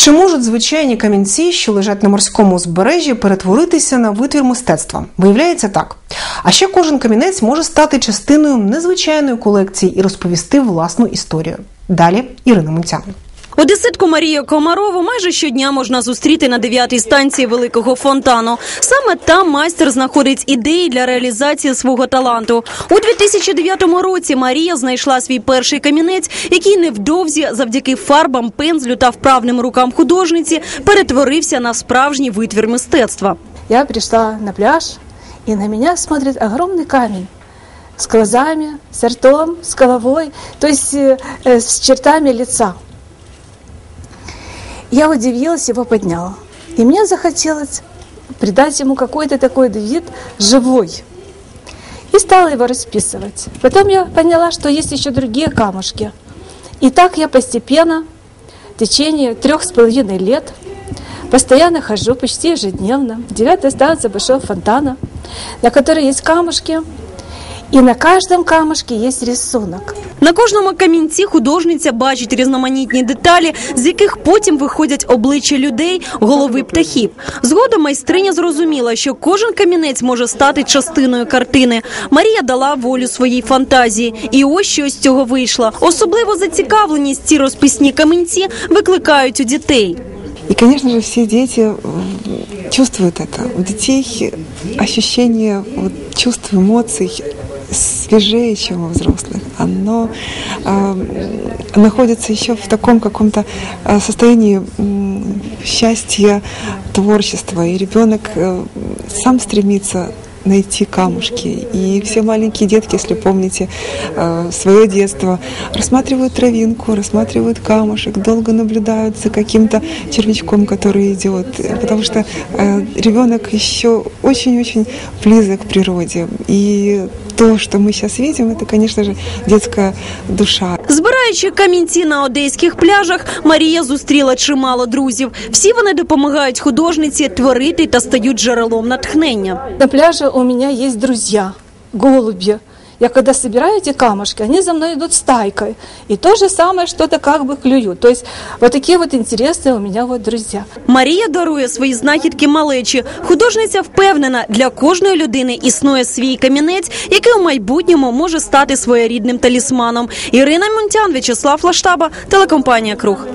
Чи можуть звичайні камінці, що лежать на морському узбережжі, перетворитися на витвір мистецтва? Виявляється так. А ще кожен камінець може стати частиною незвичайної колекції і розповісти власну історію. Далі Ірина Мунцян. Одеситку Марію Комарову майже щодня можна зустріти на дев'ятій станції великого фонтану. Саме там майстер знаходить ідеї для реалізації свого таланту. У 2009 році Марія знайшла свій перший камінець, який невдовзі, завдяки фарбам, пензлю та вправним рукам художниці, перетворився на справжній витвір мистецтва. Я пришла на пляж, и на меня смотрит огромный камень с глазами, с ртом, с головой, то есть э, э, с чертами лица. Я удивилась, его подняла. И мне захотелось придать ему какой-то такой вид живой. И стала его расписывать. Потом я поняла, что есть еще другие камушки. И так я постепенно, в течение трех с половиной лет, постоянно хожу почти ежедневно. Девятая станция Большого фонтана, на которой есть камушки. И на каждом камушке есть рисунок. На кожному камінці художниця бачить різноманітні деталі, з яких потім виходять обличчя людей, голови птахів. Згодом майстриня зрозуміла, що кожен камінець може стати частиною картини. Марія дала волю своїй фантазії, і ось що з цього вийшло. Особливо зацікавленість ці розписні камінці викликають у дітей. И, конечно же, все дети чувствуют это. У детей ощущение вот, чувств, эмоций свежее, чем у взрослых. Оно а, находится еще в таком каком-то а, состоянии счастья, творчества. И ребенок э, сам стремится найти камушки. И все маленькие детки, если помните э, свое детство, рассматривают травинку, рассматривают камушек, долго наблюдают за каким-то червячком, который идет, потому что э, ребенок еще очень-очень близок к природе. И то, что мы сейчас видим, это, конечно же, детская душа. Збираючи камінці на одеських пляжах, Марія зустріла чимало друзів. Всі вони допомагають художниці творити та стають джерелом натхнення. На пляже у мене є друзі, голуби. Я когда собираю эти камушки, они за мной идут стайкой. И то же самое что-то как бы клюют. То есть вот такие вот интересные у меня вот друзья. Марія дарує свої знахідки малечі. Художниця впевнена, для кожної людини існує свій камінець, який у майбутньому може стати своєрідним талісманом. Ірина Мунтян, В'ячеслав Лаштаба, телекомпанія Круг.